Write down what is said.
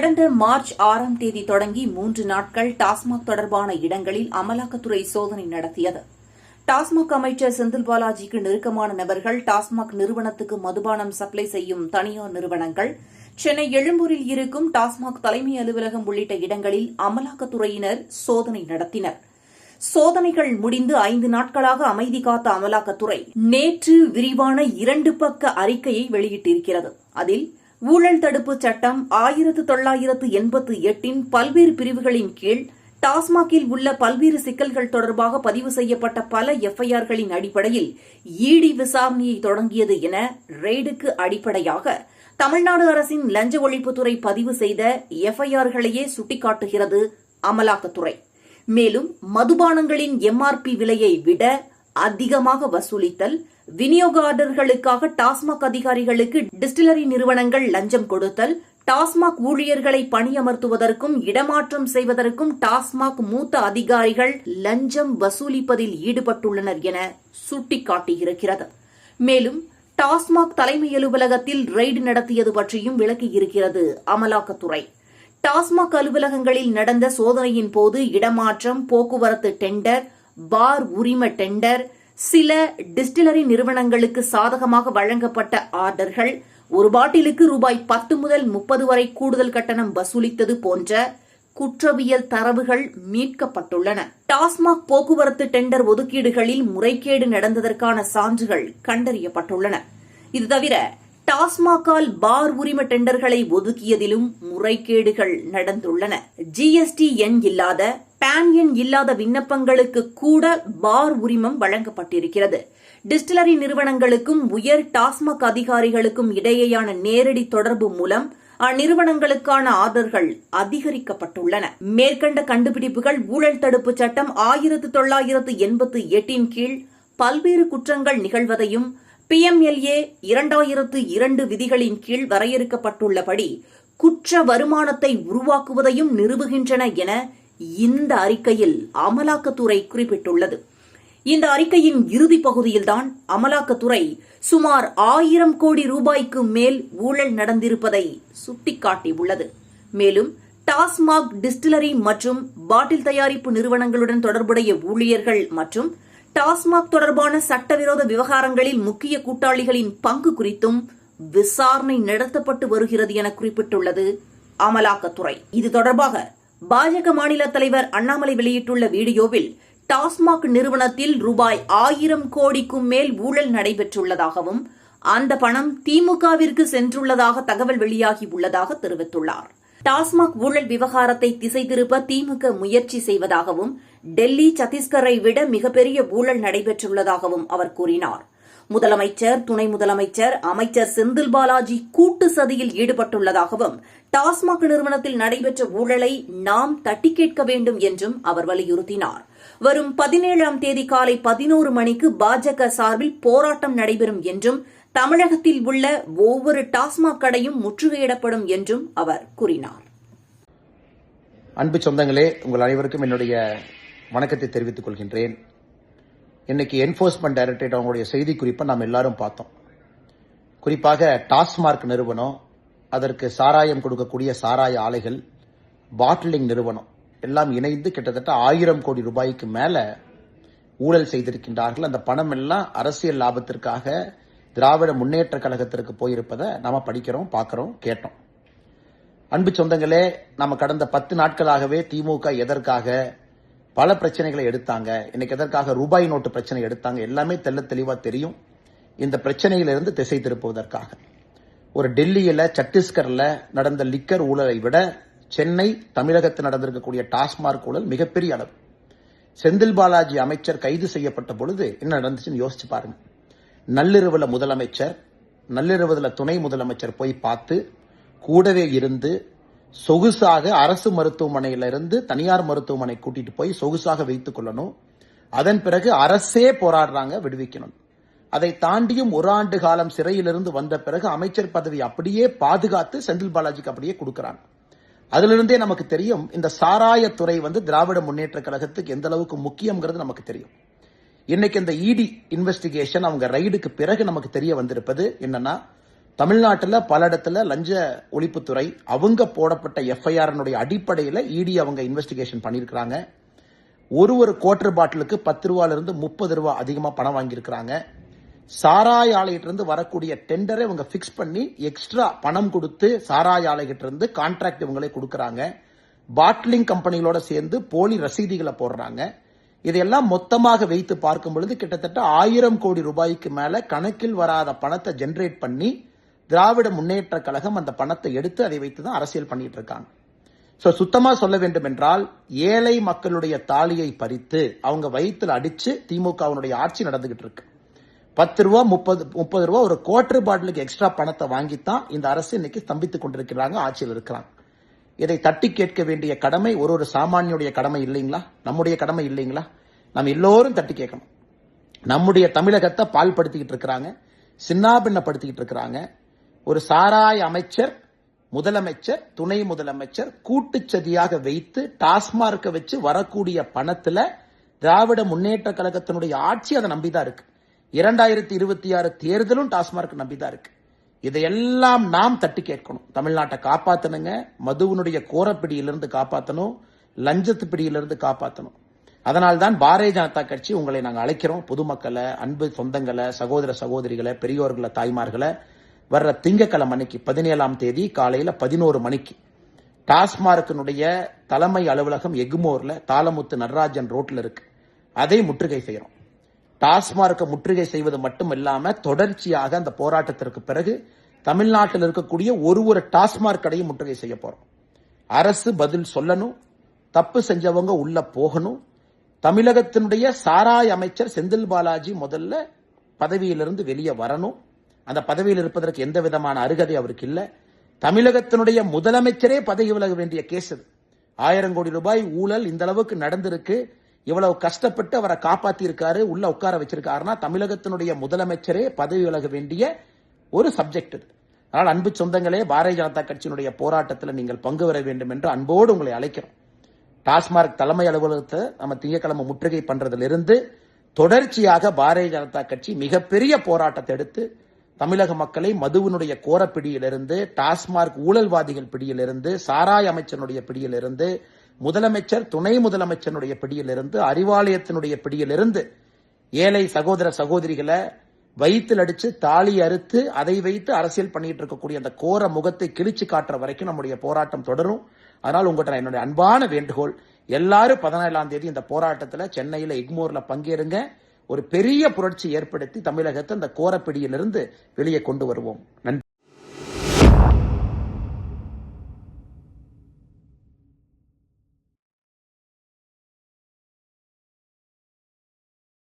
கடந்த மார்ச் ஆறாம் தேதி தொடங்கி மூன்று நாட்கள் டாஸ்மாக் தொடர்பான இடங்களில் அமலாக்கத்துறை சோதனை நடத்தியது. டாஸ்மாக் அமைச்சர் செந்தில் பாலாஜிக்கு நெருக்கமான நபர்கள் டாஸ்மாக் நிறுவனத்துக்கு மதுபானம் சப்ளை செய்யும் தனியார் நிறுவனங்கள் சென்னை எழும்பூரில் இருக்கும் டாஸ்மாக் தலைமை அலுவலகம் உள்ளிட்ட இடங்களில் அமலாக்கத்துறையினர் சோதனை நடத்தினர். சோதனைகள் முடிந்து ஐந்து நாட்களாக அமைதி காத்த அமலாக்கத்துறை நேற்று விரிவான இரண்டு பக்க அறிக்கையை வெளியிட்டிருக்கிறது. அதில் ஊழல் தடுப்பு சட்டம் ஆயிரத்து தொள்ளாயிரத்து எண்பத்து எட்டின் பல்வேறு பிரிவுகளின் கீழ் டாஸ்மாகில் உள்ள பல்வேறு சிக்கல்கள் தொடர்பாக பதிவு செய்யப்பட்ட பல எஃப்ஐஆர்களின் அடிப்படையில் ஈடி விசாரணையை தொடங்கியது என ரெய்டுக்கு அடிப்படையாக தமிழ்நாடு அரசின் லஞ்ச ஒழிப்புத்துறை பதிவு செய்த எஃப்ஐஆர்களையே சுட்டிக்காட்டுகிறது அமலாக்கத்துறை. மேலும் மதுபானங்களின் எம்ஆர்பி விலையை விட அதிகமாக வசூலித்தல் விநியோகாரர்களுக்காக டாஸ்மாக் அதிகாரிகளுக்கு டிஸ்டிலரி நிறுவனங்கள் லஞ்சம் கொடுத்தல் டாஸ்மாக் ஊழியர்களை பணியமர்த்துவதற்கும் இடமாற்றம் செய்வதற்கும் டாஸ்மாக் மூத்த அதிகாரிகள் லஞ்சம் வசூலிப்பதில் ஈடுபட்டுள்ளனர் என சுட்டிக்காட்டியிருக்கிறது. மேலும் டாஸ்மாக் தலைமை அலுவலகத்தில் ரெய்டு நடத்தியது பற்றியும் விளக்கியிருக்கிறது அமலாக்கத்துறை. டாஸ்மாக் அலுவலகங்களில் நடந்த சோதனையின் போது இடமாற்றம் போக்குவரத்து டெண்டர் பார் உரிம டெண்டர் சில டிஸ்டிலரி நிறுவனங்களுக்கு சாதகமாக வழங்கப்பட்ட ஆர்டர்கள் ஒரு பாட்டிலுக்கு ரூபாய் பத்து முதல் முப்பது வரை கூடுதல் கட்டணம் வசூலித்தது போன்ற குற்றவியல் தரவுகள் மீட்கப்பட்டுள்ளன. டாஸ்மாக் போக்குவரத்து டெண்டர் ஒதுக்கீடுகளில் முறைகேடு நடந்ததற்கான சான்றுகள் கண்டறியப்பட்டுள்ளன. இது தவிர டாஸ்மாகால் பார் உரிம டெண்டர்களை ஒதுக்கியதிலும் முறைகேடுகள் நடந்துள்ளன. ஜிஎஸ்டி எண் இல்லாத பான் எண் இல்லாத விண்ணப்பங்களுக்கு கூட பார் உரிமம் வழங்கப்பட்டிருக்கிறது. டிஸ்டிலரி நிறுவனங்களுக்கும் உயர் டாஸ்மாக் அதிகாரிகளுக்கும் இடையேயான நேரடி தொடர்பு மூலம் அந்நிறுவனங்களுக்கான ஆர்டர்கள் அதிகரிக்கப்பட்டுள்ளன. மேற்கண்ட கண்டுபிடிப்புகள் ஊழல் தடுப்பு சட்டம் ஆயிரத்து தொள்ளாயிரத்து எண்பத்து எட்டின் கீழ் பல்வேறு குற்றங்கள் நிகழ்வதையும் பிஎம்எல்ஏ இரண்டாயிரத்து இரண்டு விதிகளின் கீழ் வரையறுக்கப்பட்டுள்ளபடி குற்ற வருமானத்தை உருவாக்குவதையும் நிறுவுகின்றன என இந்த அறிக்கையில் அமலாக்கத்துறை குறிப்பிட்டுள்ளது. இந்த அறிக்கையின் இறுதி பகுதியில்தான் அமலாக்கத்துறை சுமார் ஆயிரம் கோடி ரூபாய்க்கு மேல் ஊழல் நடந்திருப்பதை சுட்டிக்காட்டியுள்ளது. மேலும் டாஸ்மாக் டிஸ்டிலரி மற்றும் பாட்டில் தயாரிப்பு நிறுவனங்களுடன் தொடர்புடைய ஊழியர்கள் மற்றும் டாஸ்மாக் தொடர்பான சட்டவிரோத விவகாரங்களில் முக்கிய கூட்டாளிகளின் பங்கு குறித்தும் விசாரணை நடத்தப்பட்டு வருகிறது என குறிப்பிட்டுள்ளது அமலாக்கத்துறை. இது தொடர்பாக பாஜக மாநில தலைவர் அண்ணாமலை வெளியிட்டுள்ள வீடியோவில் டாஸ்மாக் நிறுவனத்தில் ரூபாய் ஆயிரம் கோடிக்கும் மேல் ஊழல் நடைபெற்றுள்ளதாகவும் அந்த பணம் திமுகவிற்கு சென்றுள்ளதாக தகவல் வெளியாகி உள்ளதாக தெரிவித்துள்ளார். டாஸ்மாக் ஊழல் விவகாரத்தை திசை திருப்ப திமுக முயற்சி செய்வதாகவும் டெல்லி சத்தீஸ்கரை விட மிகப்பெரிய ஊழல் நடைபெற்றுள்ளதாகவும் அவர் கூறினார். முதலமைச்சர் துணை முதலமைச்சர் அமைச்சர் செந்தில் பாலாஜி கூட்டு சதியில் ஈடுபட்டுள்ளதாகவும் டாஸ்மாக் நிறுவனத்தில் நடைபெற்ற ஊழலை நாம் தட்டி கேட்க வேண்டும் என்றும் அவர் வலியுறுத்தினார். வரும் பதினேழாம் தேதி காலை பதினோரு மணிக்கு பாஜக சார்பில் போராட்டம் நடைபெறும் என்றும் தமிழகத்தில் உள்ள ஒவ்வொரு டாஸ்மாக் கடையும் முற்றுகையிடப்படும் என்றும் அவர் கூறினார். அன்பு சொந்தங்களே உங்கள் அனைவருக்கும் என்னுடைய வணக்கத்தை தெரிவித்துக் கொள்கின்றேன். இன்னைக்கு என்ஃபோர்ஸ்மெண்ட் டைரக்டரேட் அவங்களுடைய செய்தி குறிப்பை நாம் எல்லாரும் பார்த்தோம். குறிப்பாக டாஸ்மார்க் நிறுவனம் அதற்கு சாராயம் கொடுக்கக்கூடிய சாராய ஆலைகள் பாட்டிலிங் நிறுவனம் எல்லாம் இணைந்து கிட்டத்தட்ட ஆயிரம் கோடி ரூபாய்க்கு மேலே ஊழல் செய்திருக்கின்றார்கள். அந்த பணம் எல்லாம் அரசியல் லாபத்திற்காக திராவிட முன்னேற்ற கழகத்திற்கு போயிருப்பதை நாம் படிக்கிறோம் பார்க்குறோம் கேட்டோம். அன்பு சொந்தங்களே நம்ம கடந்த பத்து நாட்களாகவே திமுக எதற்காக பல பிரச்சனைகளை எடுத்தாங்க. இன்னைக்கு எதற்காக ரூபாய் நோட்டு பிரச்சனை எடுத்தாங்க? எல்லாமே தெல்ல தெளிவா தெரியும். இந்த பிரச்சனையிலிருந்து திசை திருப்புவதற்காக. ஒரு டெல்லியில சத்தீஸ்கர்ல நடந்த லிக்கர் ஊழலை விட சென்னை தமிழகத்தில் நடந்திருக்கக்கூடிய டாஸ்மார்க் ஊழல் மிகப்பெரிய அளவு. செந்தில் பாலாஜி அமைச்சர் கைது செய்யப்பட்ட பொழுது என்ன நடந்துச்சுன்னு யோசிச்சு பாருங்க. நள்ளிரவுல முதலமைச்சர் நள்ளிரவுல துணை முதலமைச்சர் போய் பார்த்து கூடவே இருந்து சொகுசாக அரசு மருத்துவமனையில இருந்து தனியார் மருத்துவமனை கூட்டிட்டு போய் சொகுசாக வைத்துக் கொள்ளணும். அதன் பிறகு அரசே போராடுறாங்க விடுவிக்கணும். அதை தாண்டியும் ஒரு ஆண்டு காலம் சிறையிலிருந்து வந்த பிறகு அமைச்சர் பதவி அப்படியே பாதுகாத்து செந்தில் பாலாஜிக்கு அப்படியே கொடுக்கிறாங்க. அதிலிருந்தே நமக்கு தெரியும் இந்த சாராயத்துறை வந்து திராவிட முன்னேற்ற கழகத்துக்கு எந்த அளவுக்கு முக்கியம்ங்கிறது நமக்கு தெரியும். இன்னைக்கு இந்த இடி இன்வெஸ்டிகேஷன் அவங்க ரைடுக்கு பிறகு நமக்கு தெரிய வந்திருப்பது என்னன்னா தமிழ்நாட்டில் பல இடத்துல லஞ்ச ஒழிப்புத்துறை அவங்க போடப்பட்ட எஃப்ஐஆர்னுடைய அடிப்படையில் இடி அவங்க இன்வெஸ்டிகேஷன் பண்ணியிருக்கிறாங்க ஒரு ஒரு குவார்டர் பாட்டிலுக்கு பத்து ரூபாயிலிருந்து முப்பது ரூபா அதிகமாக பணம் வாங்கியிருக்கிறாங்க. சாராய ஆலையிட்டிருந்து வரக்கூடிய டெண்டரை இவங்க ஃபிக்ஸ் பண்ணி எக்ஸ்ட்ரா பணம் கொடுத்து சாராய ஆலைகிட்டிருந்து கான்ட்ராக்ட் இவங்களே கொடுக்குறாங்க. பாட்லிங் கம்பெனிகளோட சேர்ந்து போலி ரசீதிகளை போடுறாங்க. இதையெல்லாம் மொத்தமாக வைத்து பார்க்கும் பொழுது கிட்டத்தட்ட ஆயிரம் கோடி ரூபாய்க்கு மேல கணக்கில் வராத பணத்தை ஜென்ரேட் பண்ணி திராவிட முன்னேற்ற கழகம் அந்த பணத்தை எடுத்து அதை வைத்து தான் அரசியல் பண்ணிட்டு இருக்காங்க ஸோ சுத்தமாக சொல்ல வேண்டும் என்றால் ஏழை மக்களுடைய தாலியை பறித்து அவங்க வயிற்றில் அடித்து திமுகவினுடைய ஆட்சி நடந்துகிட்டு இருக்கு பத்து ரூபா முப்பது முப்பது ரூபா ஒரு குவார்டர் பாட்டிலுக்கு எக்ஸ்ட்ரா பணத்தை வாங்கித்தான் இந்த அரசு இன்னைக்கு ஸ்தம்பித்துக் கொண்டிருக்கிறாங்க ஆட்சியில் இருக்கிறாங்க. இதை தட்டி கேட்க வேண்டிய கடமை ஒரு ஒரு சாமானியுடைய கடமை இல்லைங்களா? நம்முடைய கடமை இல்லைங்களா? நம்ம எல்லோரும் தட்டி கேட்கணும். நம்முடைய தமிழகத்தை பால்படுத்திக்கிட்டு இருக்கிறாங்க சின்னாபின்னப்படுத்திக்கிட்டு இருக்கிறாங்க ஒரு சாராய் அமைச்சர் முதலமைச்சர் துணை முதலமைச்சர் கூட்டுச்சதியாக வைத்து டாஸ்மார்க்கை வச்சு வரக்கூடிய பணத்துல திராவிட முன்னேற்ற கழகத்தினுடைய ஆட்சி அதை நம்பிதான் இருக்கு. இரண்டாயிரத்தி இருபத்தி ஆறு தேர்தலும் டாஸ்மார்க் நம்பிதான் இருக்கு. இதையெல்லாம் நாம் தட்டி கேட்கணும். தமிழ்நாட்டை காப்பாத்தணுங்க மதுவினுடைய கோரப்பிடியிலிருந்து காப்பாத்தணும் லஞ்சத்து பிடியிலிருந்து காப்பாத்தணும். அதனால்தான் பாரதிய ஜனதா கட்சி உங்களை நாங்கள் அழைக்கிறோம். பொதுமக்களை அன்பு சொந்தங்களை சகோதர சகோதரிகளை பெரியோர்களை தாய்மார்களை வர்ற திங்கக்கிழமை அன்னைக்கு பதினேழாம் தேதி காலையில் பதினோரு மணிக்கு. டாஸ்மார்க்கினுடைய தலைமை அலுவலகம் எக்மோரில் தாளமுத்து நடராஜன் ரோட்டில் இருக்கு. அதை முற்றுகை செய்கிறோம் டாஸ்மார்க்கை முற்றுகை செய்வது மட்டும் இல்லாமல் தொடர்ச்சியாக அந்த போராட்டத்திற்கு பிறகு தமிழ்நாட்டில் இருக்கக்கூடிய ஒரு ஒரு டாஸ்மார்க் கடையும் முற்றுகை செய்ய போகிறோம் அரசு பதில் சொல்லணும். தப்பு செஞ்சவங்க உள்ள போகணும். தமிழகத்தினுடைய சாராய அமைச்சர் செந்தில் பாலாஜி முதல்ல பதவியிலிருந்து வெளியே வரணும். அந்த பதவியில் இருப்பதற்கு எந்த விதமான அருகதை அவருக்கு இல்லை. தமிழகத்தினுடைய முதலமைச்சரே பதவி விலக வேண்டிய கேஸ் அது. ஆயிரம் கோடி ரூபாய் ஊழல் இந்த அளவுக்கு நடந்திருக்கு. இவ்வளவு கஷ்டப்பட்டு அவரை காப்பாத்தி இருக்காரு உள்ள உட்கார வச்சிருக்காருன்னா தமிழகத்தினுடைய முதலமைச்சரே பதவி விலக வேண்டிய ஒரு சப்ஜெக்ட் இது அதனால் அன்பு சொந்தங்களே பாரதிய ஜனதா கட்சியினுடைய போராட்டத்தில் நீங்கள் பங்கு பெற வேண்டும் என்று அன்போடு உங்களை அழைக்கிறோம். டாஸ்மார்க் தலைமை அலுவலகத்தை நம்ம திங்கட்கிழமை முற்றுகை பண்றதிலிருந்து தொடர்ச்சியாக பாரதிய ஜனதா கட்சி மிகப்பெரிய போராட்டத்தை எடுத்து தமிழக மக்களை மதுவினுடைய கோரப்பிடியிலிருந்து டாஸ்மார்க் ஊழல்வாதிகள் பிடியிலிருந்து சாராய அமைச்சனுடைய பிடியிலிருந்து முதலமைச்சர் துணை முதலமைச்சனுடைய பிடியிலிருந்து அறிவாலயத்தினுடைய பிடியிலிருந்து ஏழை சகோதர சகோதரிகளை வயிற்றில் அடிச்சு தாலி அறுத்து அதை வைத்து அரசியல் பண்ணிட்டு இருக்கக்கூடிய அந்த கோர முகத்தை கிழிச்சு காட்டுற வரைக்கும் நம்முடைய போராட்டம் தொடரும். அதனால் உங்கள்கிட்ட நான் என்னுடைய அன்பான வேண்டுகோள் எல்லாரும் பதினேழாம் தேதி இந்த போராட்டத்தில் சென்னையில் எக்மோர்ல பங்கேறுங்க. ஒரு பெரிய புரட்சி ஏற்படுத்தி தமிழகத்தை அந்த கோரப்பிடியிலிருந்து வெளியே கொண்டு வருவோம். நன்றி.